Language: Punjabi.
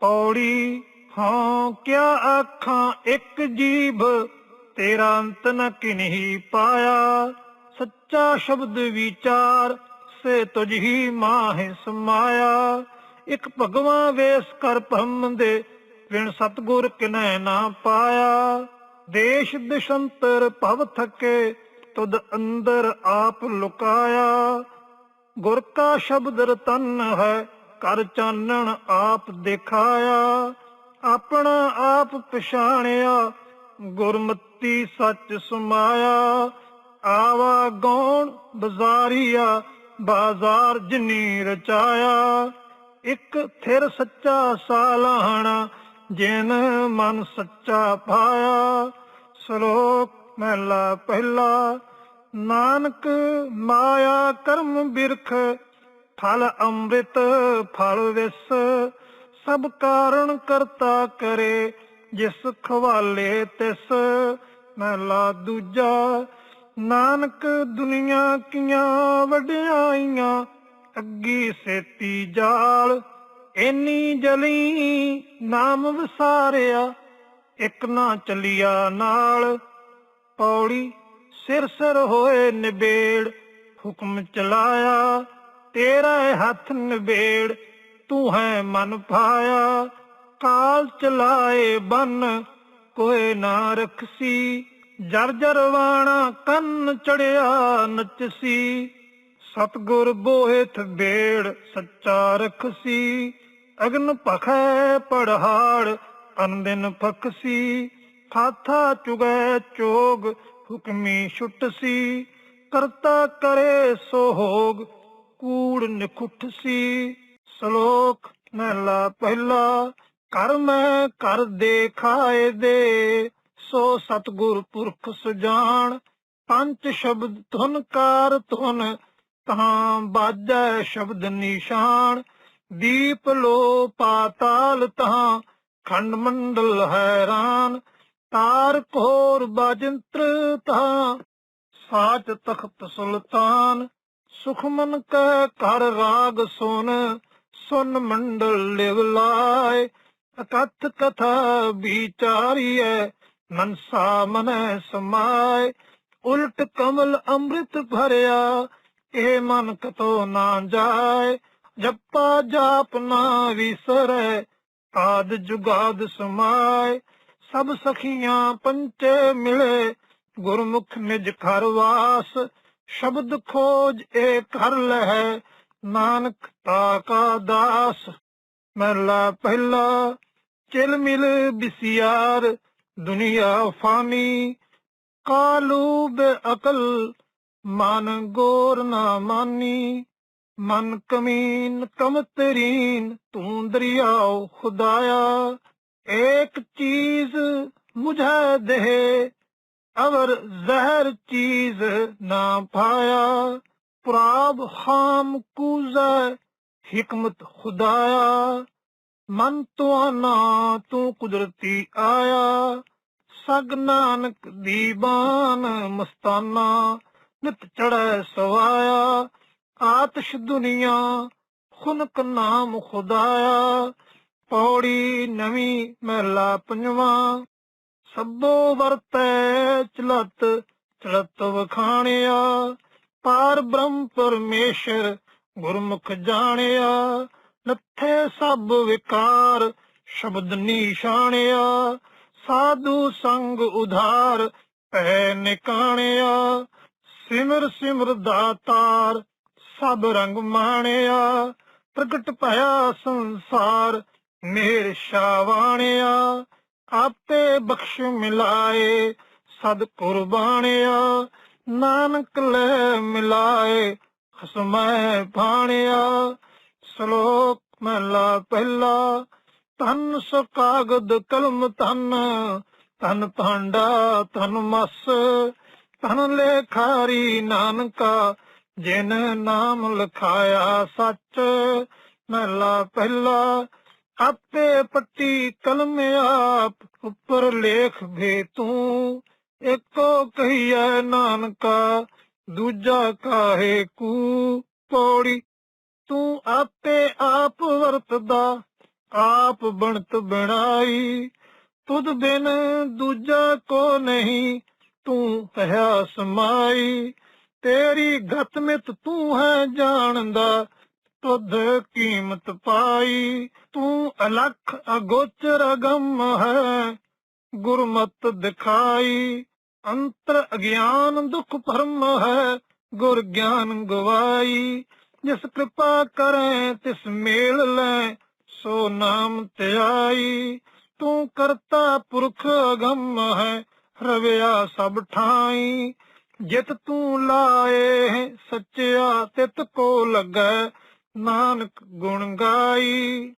ਪੌੜੀ, ਹਾਂ, ਕਿਆ ਆਖਾਂ ਇੱਕ ਜੀਭ, ਤੇਰਾ ਅੰਤ ਨ ਕਿਨਹੀ ਪਾਇਆ। ਸੱਚਾ ਸ਼ਬਦ ਵਿਚਾਰ, ਸੇ ਤੁਝ ਹੀ ਮਾਹਿ ਸਮਾਇਆ। ਇੱਕ ਭਗਵਾਨ ਵੇਸ ਕਰ ਭੰਮ ਦੇ ਵਿਣ ਸਤਗੁਰ ਕਿਨੈ ਨਾ ਪਾਇਆ। ਦੇਸ਼ ਦਿਸ਼ੰਤਰ ਭਵ ਥਕੇ, ਤੁਧ ਅੰਦਰ ਆਪ ਲੁਕਾਇਆ। ਗੁਰ ਕਾ ਸ਼ਬਦ ਰਤਨ ਹੈ ਕਰ ਚਾਨਣ ਆਪ ਦਿਖਾਇਆ, ਆਪਣਾ ਆਪ ਪਛਾਣਿਆ, ਗੁਰਮਤੀ ਸੱਚ ਸਮਾਇਆ। ਆਵਾ ਗੌਣ ਬਜ਼ਾਰੀਆ, ਬਾਜ਼ਾਰ ਜਿਨੀ ਰਚਾਇਆ। ਇੱਕ ਥਿਰ ਸੱਚਾ ਸਾਲਾਹਣਾ, ਜਿਨ ਮਨ ਸੱਚਾ ਪਾਇਆ। ਸ਼ਲੋਕ ਮਹਿਲਾ ਪਹਿਲਾ, ਨਾਨਕ ਮਾਇਆ ਕਰਮ ਬਿਰਖ ਫਲ ਅੰਮ੍ਰਿਤ, ਫਲ ਵਿਸ, ਸਭ ਕਾਰਨ ਕਰਤਾ ਕਰੇ, ਜਿਸ ਖਵਾਲੇ ਤਿਸ ਮਹਿਲਾ ਦੂਜਾ। ਨਾਨਕ ਦੁਨੀਆ ਕੀਆਂ ਵਡਿਆਈਆਂ, ਅੱਗੀ ਸੇਤੀ ਜਾਲ ਇੰਨੀ ਜਲੀ ਨਾਮ ਵਿਸਾਰਿਆ, ਇੱਕ ਨਾ ਚਲਿਆ ਨਾਲ। ਪੌੜੀ ਸਿਰ ਸਿਰ ਹੋਏ ਨਿਬੇੜ, ਹੁਕਮ ਚਲਾਇਆ ਤੇਰਾ ਹੱਥ ਨਿਬੇੜ, ਤੂੰ ਹੈ ਮਨ ਪਾਇਆ। ਕਾਲ ਚਲਾਏ ਬੰਨ ਕੋਏ ਨਾ ਰਖਸੀ। ਜਰ ਜਰ ਵਾਣਾ ਕੰਨ ਚੜਿਆ ਨਚਸੀ। ਸਤਗੁਰ ਬੋਹਿਤ ਬੇੜ, ਸੱਚਾ ਰਖਸੀ। ਅਗਨ ਪਖੈ ਪੜਹਾੜ, ਅਨਦਿਨ ਫਕਸੀ ਖਾਥਾ ਚੁਗੈ ਚੋਗ, ਹੁਕਮੀ ਛੁਟਸੀ। ਕਰਤਾ ਕਰੇ ਸੋਹੋਗ ਕੂੜ ਕੂੜ ਨਿਖੁੱਟਸੀ ਸ਼ਲੋਕ ਮਹਿਲਾ ਪਹਿਲਾ, ਕਰ ਮੈਂ ਕਰ ਦੇ ਖਾਏ ਦੇ, ਸੋ ਸਤਗੁਰ ਪੁਰਖ ਸੁਜਾਨ। ਪੰਜ ਸ਼ਬਦ ਧੁਨ ਕਾਰ ਧੁਨ ਤਾਂ ਬਾਜੈ ਸ਼ਬਦ ਨਿਸ਼ਾਨ। ਦੀਪ ਲੋ ਪਾਤਾਲ ਤਾਂ ਖੰਡ ਮੰਡਲ ਹੈਰਾਨ। ਤਾਰ ਕੋਰ ਬਾਜੰਤਰ ਤਾਂ ਸਾਚ ਤਖਤ ਸੁਲਤਾਨ। ਸੁਖਮਨ ਕੈ ਕਰ ਰਾਗ ਸੁਨ ਸੁਨ ਮੰਡਲ ਲਿਵ ਲਾਏ। ਅਕਥ ਕਥਾ ਵਿਚਾਰੀਐ, ਮਨਸਾ ਮਨੈ ਸਮਾਏ। ਉਲਟ ਕਮਲ ਅੰਮ੍ਰਿਤ ਭਰਿਆ ਇਹ ਮਨ ਕਤੋ ਨਾ ਜਾਏ। ਜਪਾ ਜਾਪ ਨਾ ਵਿਸਰੈ ਆਦ ਜੁਗਾਦ ਸਮਾਏ। ਸਭ ਸਖੀਆਂ ਪੰਚੇ ਮਿਲੇ, ਗੁਰਮੁਖ ਨਿਜ ਘਰ ਵਾਸ। ਸ਼ਬਦ ਖੋਜ ਏ ਕਰ ਲਹਿ, ਨਾਨਕ ਤਾ ਕਾ ਦਾਸ। ਮਹਿਲਾ ਪਹਿਲਾ, ਚਿਲ ਮਿਲ ਬਿਸਿਆਰ, ਦੁਨੀਆ ਫਾਨੀ। ਕਾਲੂ ਬੇਅਕਲ, ਮਨ ਗੋਰ ਨਾ ਮਾਨੀ। ਮਨ ਕਮੀਨ ਕਮਤਰੀਨ ਤੂੰ ਦਰਿਆ ਖੁਦਾਇਆ। ਇੱਕ ਚੀਜ਼ ਮੁਝਾ ਦੇ ਅਵਰ ਜ਼ਹਿਰ ਚੀਜ਼ ਨਾ ਪਾਇਆ, ਪ੍ਰਾਪ ਹਾਮ ਕੂਜ਼ਾ ਹਕਮਤ ਖੁਦਾਇਆ। ਮਨ ਤੁਆਨਾ ਤੂੰ ਕੁਦਰਤੀ ਆਇਆ, ਸਗ ਨਾਨਕ ਦੀ ਬਾਨ ਮਸਤਾਨਾ ਨਿਤ ਚੜੈ ਸਵਾਇਆ। ਆਤਿਸ਼ ਦੁਨੀਆ ਖੁਨਕ ਨਾਮ ਖੁਦਾਇਆ, ਪੌੜੀ ਨਵੀਂ ਮਹਿਲਾ ਪੰਜਵਾ ਸਭੋ ਵਰਤੈ ਚਲਤ ਚਲਤ ਵਖਾਣਿਆ। ਪਾਰ ਬ੍ਰਹਮ ਪਰਮੇਸ਼ਰ ਗੁਰਮੁਖ ਜਾਣਿਆ। ਨੱਥੇ ਸਭ ਵਿਕਾਰ, ਸ਼ਬਦ ਨਿਸ਼ਾਣਿਆ। ਸਾਧੂ ਸੰਗ ਉਧਾਰ ਪੈ ਨਿਕਾਣਿਆ। ਸਿਮਰ ਸਿਮਰ ਦਾਤਾਰ, ਸਭ ਰੰਗ ਮਾਣਿਆ। ਪ੍ਰਗਟ ਭਇਆ ਸੰਸਾਰ ਮੇਰ ਸ਼ਾਵਾਣਿਆ ਆਪੇ ਬਖਸ਼ ਮਿਲਾਏ, ਸਦ ਕੁਰਬਾਨਿਆ, ਨਾਨਕ ਲੈ ਮਿਲਾਏ, ਖਸਮੈ ਭਾਣਿਆ, ਸ਼ਲੋਕ ਮਹਲਾ ਪਹਿਲਾ ਤਨ ਸੋ ਕਲਮ ਤਨ ਤਨ ਭਾਂਡਾ ਤਨ ਮਸ ਤਨ ਲੇਖਾਰੀ ਨਾਨਕਾ, ਜਿਨ ਨਾਮ ਲਖਾਇਆ ਸੱਚ, ਮਹਲਾ ਪਹਿਲਾ ਆਪੇ ਪੱਟੀ ਕਲਮ ਆਪ ਉੱਪਰ ਲੇਖ ਭੇ ਤੂੰ। ਇੱਕੋ ਕਹੀਐ ਨਾਨਕਾ, ਦੂਜਾ ਕਾਹੇ ਕੂ ਪੌੜੀ। ਤੂੰ ਆਪੇ ਆਪ ਵਰਤਦਾ, ਆਪ ਬਣਤ ਬਣਾਈ। ਤੁਧ ਬਿਨ ਦੂਜਾ ਕੋ ਨਹੀਂ, ਤੂੰ ਕਹਿਆ ਸਮਾਈ। ਤੇਰੀ ਗਤ ਤੂੰ ਹੈ ਜਾਣਦਾ ਤੁਧ ਕੀਮਤ ਪਾਈ, ਤੂੰ ਅਲਖ ਅਗੋਚਰ ਅਗੰਮ ਹੈ। ਗੁਰਮਤ ਦਿਖਾਈ, ਅੰਤਰ ਅਗਿਆਨ ਦੁਖ ਭਰਮ ਹੈ। ਗੁਰ ਗਿਆਨ ਗਵਾਈ, ਜਿਸ ਕਿਰਪਾ ਕਰੇ, ਤਿਸ ਮੇਲ ਲੈ, ਸੋ ਨਾਮ ਧਿਆਈ। ਤੂੰ ਕਰਤਾ ਪੁਰਖ ਅਗੰਮ ਹੈ, ਰਵਿਆ ਸਭ ਠਾਈ। ਜਿਤ ਤੂੰ ਲਾਏ, ਸੱਚਿਆ ਤਿਤ ਕੋ ਲੱਗੈ ਨਾਨਕ ਗੁਣ ਗਾਈ।